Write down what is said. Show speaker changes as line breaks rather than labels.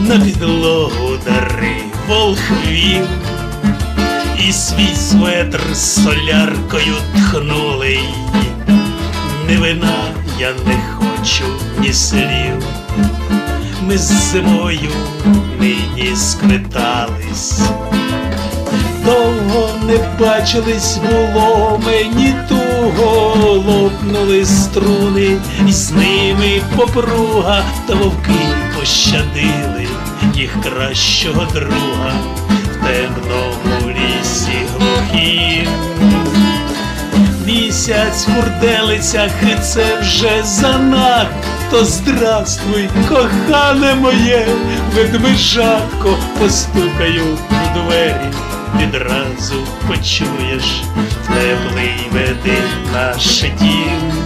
на підлогу дари волхвів, і свій светр соляркою тхнули. Не вина я не хочу ні слів. Ми з зимою нині сквитались. Довго не бачились було мені туго лопнули струни, і з ними попруга, та вовки пощадили їх кращого друга в темному лісі глухім. Місяць і це вже занадто. Здравствуй, кохане моє, ведмежатко, постукаю у двері, відразу почуєш теплий веди наш дім.